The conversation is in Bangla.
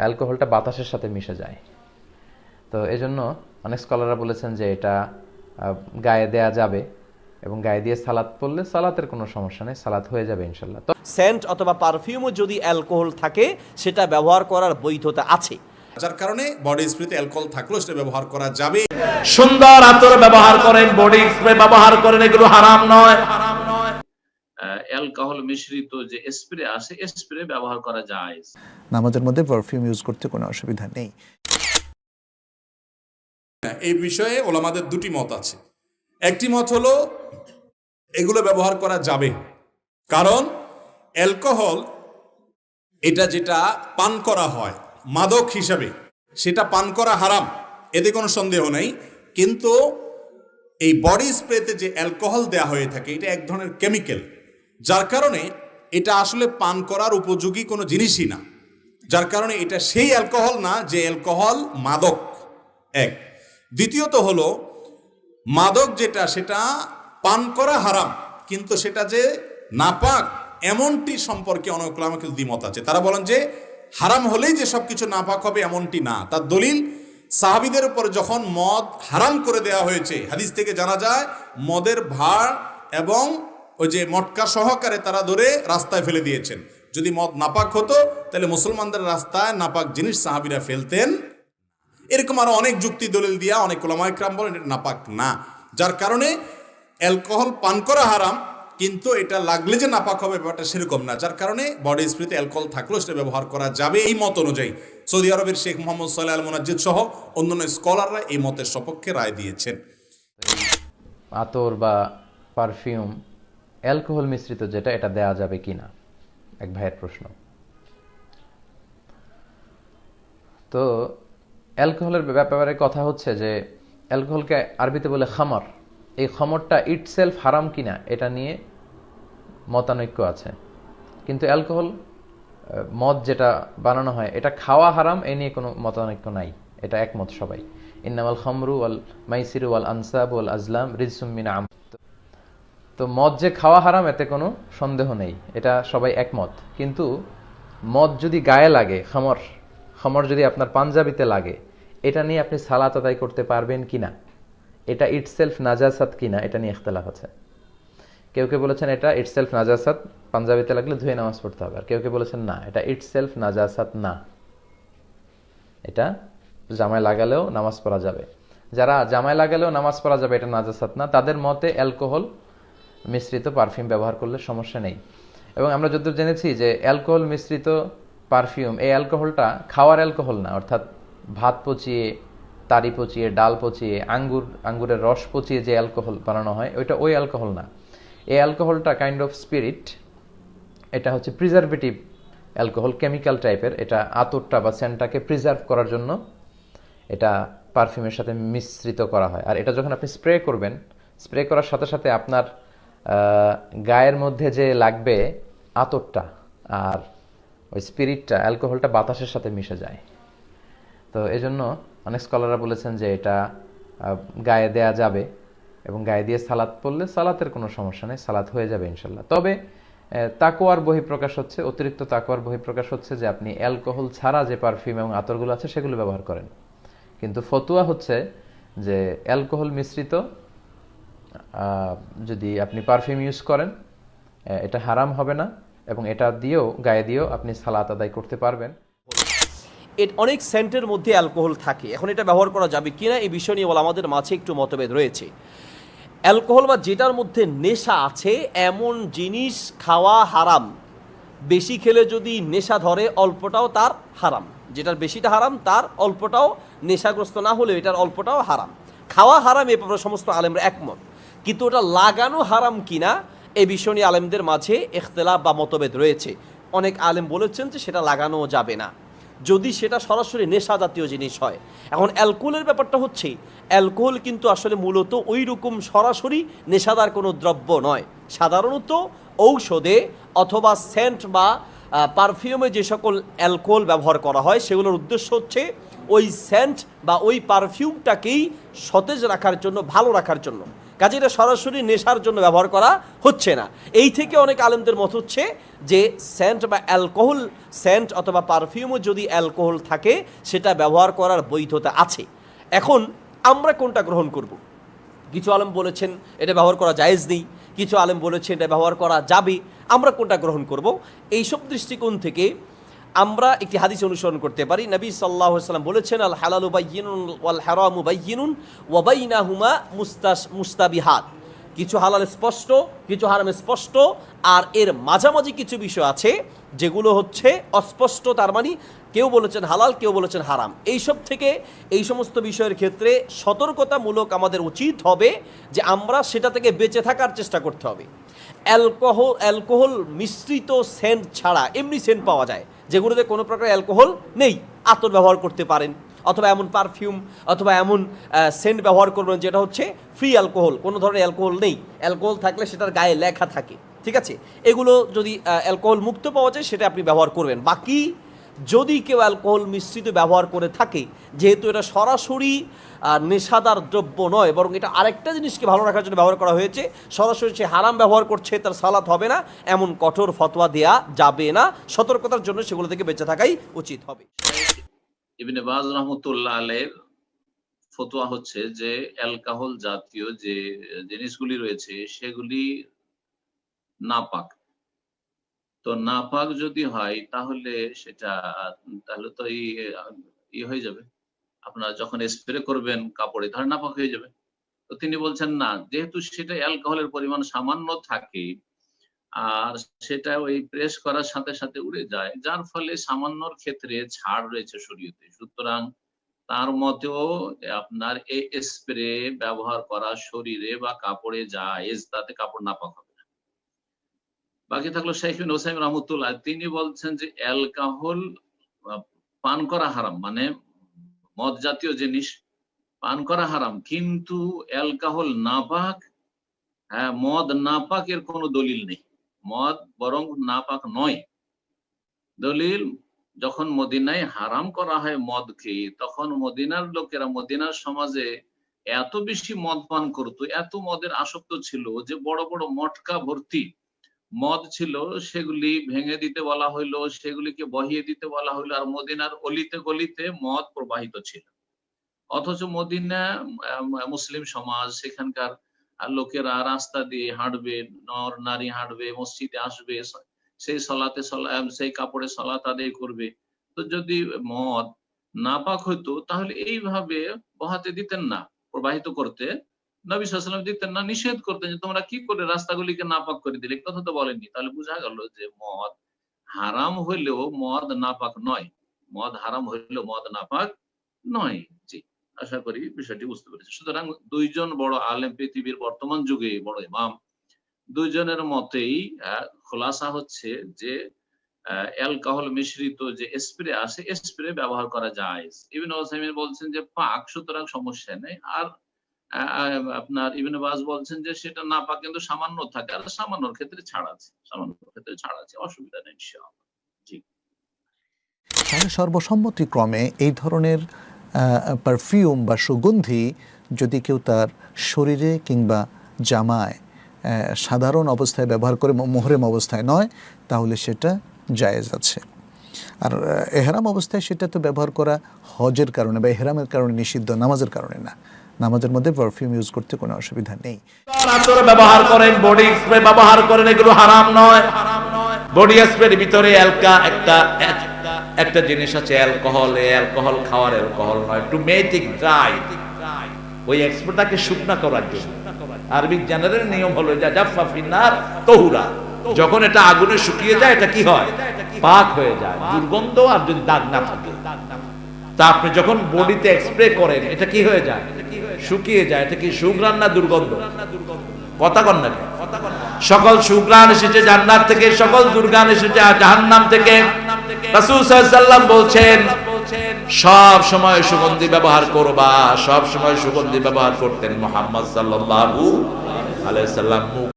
অ্যালকোহলটা বাতাসের সাথে মিশে যায়। তো এজন্য অনেক স্কলাররা বলেছেন যে এটা গায়ে দেয়া যাবে এবং গায়ে দিয়ে সালাত পড়লে সালাতের কোনো সমস্যা নেই সালাত হয়ে যাবে ইনশাল্লাহ। তো সেন্ট অথবা পারফিউমও যদি অ্যালকোহল থাকে সেটা ব্যবহার করার বৈধতা আছে। যার কারণে বডি স্প্রেতে অ্যালকোহল থাকলেও সেটা ব্যবহার করা যাবে। সুন্দর আতর ব্যবহার করেন বডি স্প্রে ব্যবহার করেন এগুলো হারাম নয়। অ্যালকোহল মিশ্রিত যে স্প্রে আছে স্প্রে ব্যবহার করা যায়। নামাজের মধ্যে পারফিউম ইউজ করতে কোনো অসুবিধা নেই। এই বিষয়ে ওলামাদের দুটি মত আছে। একটি মত হলো এগুলো ব্যবহার করা যাবে। কারণ অ্যালকোহল এটা যেটা পান করা হয় মাদক হিসাবে সেটা পান করা হারাম এতে কোনো সন্দেহ নেই। কিন্তু এই বডি স্প্রেতে যে অ্যালকোহল দেয়া হয়ে থাকে এটা এক ধরনের কেমিক্যাল যার কারণে এটা আসলে পান করার উপযোগী কোনো জিনিসই না। যার কারণে এটা সেই অ্যালকোহল না যে অ্যালকোহল মাদক। এক। দ্বিতীয়ত হলো, মাদক যেটা সেটা পান করা হারাম, কিন্তু সেটা যে নাপাক, এমনটি সম্পর্কে অনেক আমাকে দ্বিমত আছে। তারা বলেন যে, হারাম হলেই যে সব কিছু নাপাক হবে এমনটি না। তার দলিল, সাহাবিদের উপর যখন মদ হারাম করে দেওয়া হয়েছে, হাদিস থেকে জানা যায়, মদের ভাড় এবং ওই যে মটকা সহকারে তারা ধরে রাস্তায় ফেলে দিয়েছেন। যদি মদ নাপাক হতো, তাহলে মুসলমানদের রাস্তায় নাপাক জিনিস সাহাবিরা ফেলতেন এরকম আরও অনেক যুক্তি দলিল দিয়া অনেক ওলামাইকরাম বলেন, এটা নাপাক না। যার কারণে অ্যালকোহল পান করা হারাম, কিন্তু এটা লাগলে যে নাপাক হবে, ব্যাপারটা সেরকম না। যার কারণে বডি স্প্রেতে অ্যালকোহল থাকলেও সেটা ব্যবহার করা যাবে এই মত অনুযায়ী। সৌদি আরবের শেখ মোহাম্মদ সাল্লাহ আল মোনাজ্জিদ সহ অন্যান্য স্কলাররা এই মতের সপক্ষে রায় দিয়েছেন। আতর বা পারফিউম অ্যালকোহল মিশ্রিত যেটা, এটা দেয়া যাবে কিনা? এক ভাইয়ের প্রশ্ন। তো অ্যালকোহলের ব্যাপারে কথা হচ্ছে যে, অ্যালকোহলকে আরবিতে বলে খামর। এই খমরটা ইটসেলফ হারাম কিনা, এটা নিয়ে মতানৈক্য আছে। কিন্তু অ্যালকোহল মদ যেটা বানানো হয়, এটা খাওয়া হারাম, এ নিয়ে কোনো মতানৈক্য নাই। এটা একমত সবাই। ইন্নামাল খামরু ওয়াল মাইসিরু ওয়াল আনসাব ওয়াল আজলাম রিজসুমিনা আম তো মদ যে খাওয়া হারাম, এতে কোনো সন্দেহ নেই। এটা সবাই একমত। কিন্তু মদ যদি গায়ে লাগে, খামর খামর যদি আপনার পাঞ্জাবিতে লাগে, এটা নিয়ে আপনি সালাত আদায় করতে পারবেন কিনা? এটা ইটসেলফ নাজাসাত কি না এটা নিয়ে ইখতলাফ আছে। কেউ কেউ বলেছেন এটা ইটসেলফ নাজাসাত, পাঞ্জাবিতে লাগলে ধুয়ে নামাজ পড়তে হবে। আর কেউ কেউ বলেছেন না, এটা ইটসেলফ নাজাসাত না। এটা জামায় লাগালেও নামাজ পড়া যাবে। যারা জামায় লাগালেও নামাজ পড়া যাবে, এটা নাজাসাত না। তাদের মতে অ্যালকোহল মিশ্রিত পারফিউম ব্যবহার করলে সমস্যা নেই। এবং আমরা যতদূর জেনেছি যে অ্যালকোহল মিশ্রিত পারফিউম, এই অ্যালকোহলটা খাওয়ার অ্যালকোহল না, অর্থাৎ ভাত পচিয়ে, তারি পচিয়ে, ডাল পচিয়ে, আঙ্গুর, আঙ্গুরের রস পচিয়ে যে অ্যালকোহল বানানো হয়, ওইটা ওই অ্যালকোহল না। এই অ্যালকোহলটা কাইন্ড অফ স্পিরিট এটা হচ্ছে প্রিজারভেটিভ অ্যালকোহল কেমিক্যাল টাইপের এটা আতরটা বা সেন্টটাকে প্রিজার্ভ করার জন্য এটা পারফিউমের সাথে মিশ্রিত করা হয়। আর এটা যখন আপনি স্প্রে করবেন স্প্রে করার সাথে সাথে আপনার গায়ের মধ্যে যে লাগবে আতরটা আর ওই স্পিরিটটা অ্যালকোহলটা বাতাসের সাথে মিশে যায়। তো এজন্য অনেক স্কলাররা বলেছেন যে এটা গায়ে দেয়া যাবে এবং গায়ে দিয়ে সালাত পড়লে সালাতের কোনো সমস্যা নেই, সালাত হয়ে যাবে ইনশাল্লাহ। তবে তাকোয়ার বহিঃপ্রকাশ হচ্ছে, অতিরিক্ত তাকোয়ার বহিঃপ্রকাশ হচ্ছে যে আপনি অ্যালকোহল ছাড়া যে পারফিউম এবং আতরগুলো আছে সেগুলো ব্যবহার করেন। কিন্তু ফতুয়া হচ্ছে যে অ্যালকোহল মিশ্রিত যদি আপনি পারফিউম ইউজ করেন এটা হারাম হবে না এবং এটা দিয়েও, গায়ে দিয়েও আপনি সালাত আদায় করতে পারবেন। অনেক সেন্টের মধ্যে অ্যালকোহল থাকে। এখন এটা ব্যবহার করা যাবে কিনা এই বিষয় নিয়ে আমাদের মাঝে একটু মতভেদ রয়েছে। অ্যালকোহল বা যেটার মধ্যে নেশা আছে, এমন জিনিস খাওয়া হারাম। বেশি খেলে যদি নেশা ধরে, অল্পটাও তার হারাম। যেটার বেশিটা হারাম, তার অল্পটাও নেশাগ্রস্ত না হলেও এটার অল্পটাও হারাম। খাওয়া হারাম, এ ব্যাপারে সমস্ত আলেমরা একমত। কিন্তু ওটা লাগানো হারাম কিনা, এ বিষয় নিয়ে আলেমদের মাঝে এখতলাফ বা মতভেদ রয়েছে। অনেক আলেম বলেছেন যে সেটা লাগানো যাবে না। যদি সেটা সরাসরি নেশা জাতীয় জিনিস হয়। এখন অ্যালকোহলের ব্যাপারটা হচ্ছে, অ্যালকোহল কিন্তু আসলে মূলত ওই রকম সরাসরি নেশাদার কোনো দ্রব্য নয়। সাধারণত ঔষধে অথবা সেন্ট বা পারফিউমে যে সকল অ্যালকোহল ব্যবহার করা হয়, সেগুলোর উদ্দেশ্য হচ্ছে ওই সেন্ট বা ওই পারফিউমটাকেই সতেজ রাখার জন্য, ভালো রাখার জন্য। কাজে এটা সরাসরি নেশার জন্য ব্যবহার করা হচ্ছে না। এই থেকে অনেক আলেমদের মত হচ্ছে যে সেন্ট বা অ্যালকোহল সেন্ট অথবা পারফিউমও যদি অ্যালকোহল থাকে, সেটা ব্যবহার করার বৈধতা আছে। এখন আমরা কোনটা গ্রহণ করব? কিছু আলেম বলেছেন এটা ব্যবহার করা জায়েজ নেই, কিছু আলেম বলেছেন এটা ব্যবহার করা যাবে। আমরা কোনটা গ্রহণ করব? এইসব দৃষ্টিকোণ থেকে আমরা একটি হাদিস অনুসরণ করতে পারি। নবী সাল্লাহ সাল্লাম বলেছেন, আল হালালু বাইয়িনুন ওয়াল হারামু বাইয়িনুন ওয়া বাইনাহুমা মুস্তাস মুস্তাবিহাত। কিছু হালাল স্পষ্ট, কিছু হারাম স্পষ্ট, আর এর মাঝামাঝি কিছু বিষয় আছে, যেগুলো হচ্ছে অস্পষ্ট, তার মানে কেউ বলেছেন হালাল, কেউ বলেছেন হারাম। এইসব থেকে এই সমস্ত বিষয়ের ক্ষেত্রে সতর্কতামূলক আমাদের উচিত হবে যে আমরা সেটা থেকে বেঁচে থাকার চেষ্টা করতে হবে। অ্যালকোহল অ্যালকোহল মিশ্রিত সেন্ট ছাড়া, এমনি সেন্ট পাওয়া যায়। যেগুলোতে কোনো প্রকার অ্যালকোহল নেই, আতর ব্যবহার করতে পারেন। অথবা এমন পারফিউম, অথবা এমন সেন্ট ব্যবহার করবেন যেটা হচ্ছে ফ্রি অ্যালকোহল কোনো ধরনের অ্যালকোহল নেই। অ্যালকোহল থাকলে সেটার গায়ে লেখা থাকে, ঠিক আছে? এগুলো যদি অ্যালকোহল মুক্ত পাওয়া যায়, সেটা আপনি ব্যবহার করবেন। বাকি যদি কেউ অ্যালকোহল মিশ্রিত ব্যবহার করে থাকে, যেহেতু এটা সরাসরি নেশাদার দ্রব্য নয়, বরং এটা আরেকটা জিনিসকে ভালো রাখার জন্য ব্যবহার করা হয়েছে, সরাসরি সে হারাম ব্যবহার করছে, তার সালাত হবে না, এমন কঠোর ফতোয়া দেয়া যাবে না। সতর্কতার জন্য সেগুলো থেকে বেঁচে থাকাই উচিত হবে। রহমতুল্লাহ আলের ফতোয়া হচ্ছে যে, অ্যালকোহল জাতীয় যে জিনিসগুলি রয়েছে, সেগুলি নাপাক। তো নাপাক যদি হয়, তাহলে সেটা, তাহলে তো ইয়ে হয়ে যাবে। আপনারা যখন স্প্রে করবেন কাপড়ে, তাহলে নাপাক হয়ে যাবে। তো তিনি বলছেন, না, যেহেতু সেটা অ্যালকোহলের পরিমাণ সামান্য থাকে, আর সেটা ওই প্রেস করার সাথে সাথে উড়ে যায়, যার ফলে সামান্যর ক্ষেত্রে ছাড় রয়েছে শরীয়তে। সুতরাং তার মতেও আপনার এই স্প্রে ব্যবহার করা শরীরে বা কাপড়ে যায় তাতে কাপড় নাপাক হবে। বাকি থাকল শেখিন হোসাইম রহমতুল্লাহ। তিনি বলছেন যে অ্যালকোহল পান করা হারাম মানে মদ জাতীয় জিনিস পান করা হারাম। কিন্তু অ্যালকোহল নাপাক হ্যাঁ মদ নাপাকের কোনো দলিল নেই। মদ বরং নাপাক নয়। দলিল, যখন মদিনায় হারাম করা হয় মদকে তখন মদিনার লোকেরা, মদিনার সমাজে এত বেশি মদ পান করতো, এত মদের আসক্ত ছিল যে বড় বড় মটকা ভর্তি মদ ছিল, সেগুলি ভেঙে দিতে বলা হইল, সেগুলিকে বহিয়ে দিতে বলা হইল, আর মদিনার অলিতে গলিতে মদ প্রবাহিত ছিল। অথচ মদিনা মুসলিম সমাজ, সেখানকার লোকেরা রাস্তা দিয়ে হাঁটবে, নর নারী হাঁটবে, মসজিদে আসবে সেই সলাতে সলা- সেই কাপড়ে সলাত আদায় করবে। তো যদি মদ নাপাক হইতো, তাহলে এইভাবে বহাতে দিতেন না, প্রবাহিত করতে নবী সাল্লাম দিতেন না, নিষেধ করতেন যে তোমরা কি করে রাস্তাগুলিকে নাপাক করে দিলে? কথা তো বলেননি। তাহলে বোঝা গেল যে মদ হারাম হইলেও মদ নাপাক নয়। মদ হারাম হইলেও মদ নাপাক নয়। জি, আশা করি বিষয়টি বুঝতে পেরেছি। সুতরাং দুইজন বড় আলেম পৃথিবীর বর্তমান যুগে বড় ইমাম, দুইজনের মতেই খোলাসা হচ্ছে যে অ্যালকোহল মিশ্রিত যে স্প্রে আছে, স্প্রে ব্যবহার করা যায়। ওসাইমিন বলছেন যে পাক, সুতরাং সমস্যা নেই। আর আপনার ইবিন বলছেন যে সেটা না পাক কিন্তু সামান্য থাকে, আর সামান্যর ক্ষেত্রে ছাড় আছে সামান্য ক্ষেত্রে ছাড় আছে, অসুবিধা নেই তাহলে সর্বসম্মতিক্রমে এই ধরনের পারফিউম বা সুগন্ধি যদি কেউ তার শরীরে কিংবা জামায় সাধারণ অবস্থায় ব্যবহার করে মোহরেম অবস্থায় নয়, তাহলে সেটা জায়েজ আছে। আর, এহরাম অবস্থায় সেটা তো ব্যবহার করা হজের কারণে বা এহরামের কারণে নিষিদ্ধ, নামাজের কারণে না। নামাজের মধ্যে পারফিউম ইউজ করতে কোনো অসুবিধা নেই। ব্যবহার করেন বডি স্প্রে ব্যবহার করেন, এগুলো হারাম নয়। বডি স্প্রের ভিতরে অ্যালকা একটা একটা জিনিস আছে অ্যালকোহল অ্যালকোহল খাওয়ার অ্যালকোহল নয় টু ইট ড্রাই ওই এক্সপ্রেটাকে শুকনা করার জন্য। আরবিক জেনারেল নিয়ম হলো যা জাফা ফিন্নার তহুরা। যখন এটা আগুনে শুকিয়ে যায়, এটা কি হয়? পাক হয়ে যায়, দুর্গন্ধ আর যদি দাগ না থাকে। তা আপনি যখন বডিতে স্প্রে করেন, এটা কি হয়ে যায়? শুকিয়ে যায় এটা কি সুগ্রাণ না দুর্গন্ধ? কথা কন না সকল সুগ্রাণ এসেছে জান্নাত থেকে সকল দুর্গান এসেছে জাহান্নাম থেকে। রাসূল সাল্লাল্লাহু বলছেন সব সময় সুগন্ধি ব্যবহার করবা সব সময় সুগন্ধি ব্যবহার করতেন মোহাম্মদ সাল্লাল্লাহু আলাইহি সাল্লাম